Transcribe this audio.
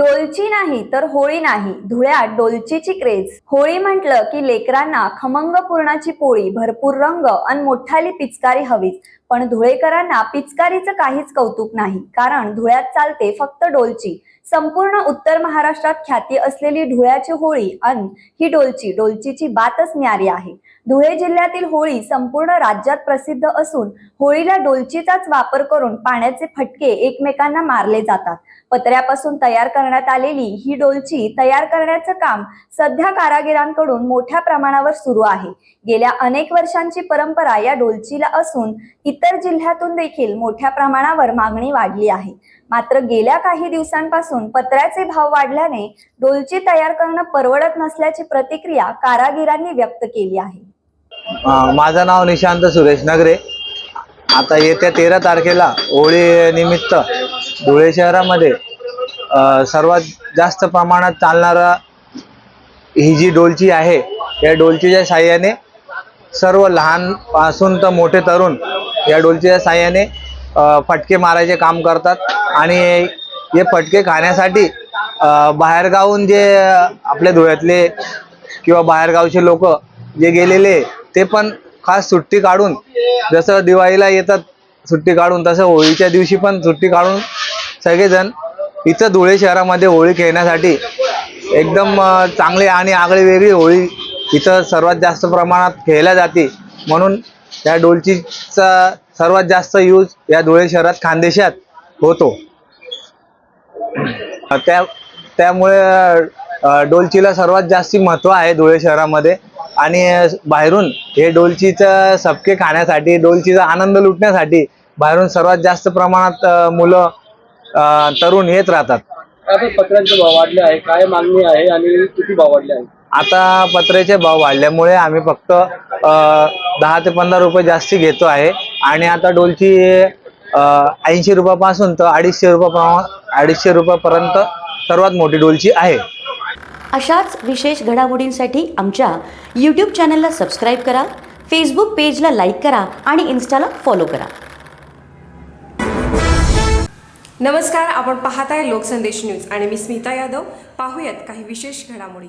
डोलची नाही तर होळी नाही. धुळ्यात डोलचीची क्रेज होळी म्हटलं की लेकरांना खमंग पुरणाची पोळी भरपूर रंग आणि मोठाली पिचकारी हवीच पण धुळेकरांना पिचकारीचं काहीच कौतुक नाही. कारण धुळ्यात चालते फक्त डोलची. संपूर्ण उत्तर महाराष्ट्रात ख्याती असलेली धुळ्याची होळी अन ही डोलची डोलचीची बातच न्यारी आहे. धुळे जिल्ह्यातील होळी संपूर्ण राज्यात प्रसिद्ध असून होळीला डोलचीचाच वापर करून पाण्याचे फटके एकमेकांना मारले जातात. पत्र्यापासून तयार करण्यात आलेली ही डोलची तयार करण्याचं काम सध्या कारागिरांकडून मोठ्या प्रमाणावर सुरू आहे. गेल्या अनेक वर्षांची परंपरा या डोलचीला असून इतर जिल्ह्यातून देखील मोठ्या प्रमाणावर मागणी वाढली आहे. मात्र गेल्या काही दिवसांपासून पत्र्याचे भाव वाढल्याने डोलची तयार करणं परवडत नसल्याची प्रतिक्रिया कारागिरांनी व्यक्त केली आहे. माझं नाव निशांत सुरेश नगरे. आता येत्या तेरा तारखेला होळी निमित्त धुळे शहरामध्ये सर्वात जास्त प्रमाणात चालणारा ही जी डोलची आहे या डोलचीच्या साह्याने सर्व लहानपासून तर मोठे तरुण या डोलच्या साह्याने फटके मारायचे काम करतात. आणि हे फटके खाण्यासाठी बाहेरगावहून बाहेरगावून जे आपल्या धुळ्यातले किंवा बाहेरगावचे लोक जे गेलेले ते पण खास सुट्टी काढून जसं दिवाळीला येतात सुट्टी काढून तसं होळीच्या दिवशी पण सुट्टी काढून सगळेजण इथं धुळे शहरामध्ये होळी खेळण्यासाठी एकदम चांगली आणि आगळी वेगळी होळी इथं सर्वात जास्त प्रमाणात खेळल्या जाते. म्हणून या डोलचीचा सर्वात जास्त यूज या धुळे शहरात खानदेशात होतो. त्या त्यामुळे डोलचीला सर्वात जास्ती महत्त्व आहे धुळे शहरामध्ये. आणि बाहेरून हे डोलचीचं सबके खाण्यासाठी डोलचीचा आनंद लुटण्यासाठी बाहेरून सर्वात जास्त प्रमाणात मुलं तरुण येत राहतात. आता पत्र्यांचे भाव वाढले आहे. काय मागणी आहे आणि किती भाव वाढले आहे? आता पत्र्याचे भाव वाढल्यामुळे आम्ही फक्त दहा ते पंधरा रुपये जास्ती घेतो आहे. आणि आता डोलची ऐंशी रुपयापासून तर अडीचशे रुपया अडीचशे रुपयापर्यंत सर्वात मोठी डोलची आहे. अशाच विशेष घडामोडींसाठी आमच्या यूट्यूब चॅनलला सबस्क्राईब करा फेसबुक पेजला लाईक करा आणि इन्स्टाला फॉलो करा. नमस्कार आपण पाहताय लोकसंदेश न्यूज आणि मी स्मिता यादव. पाहूयात काही विशेष घडामोडी.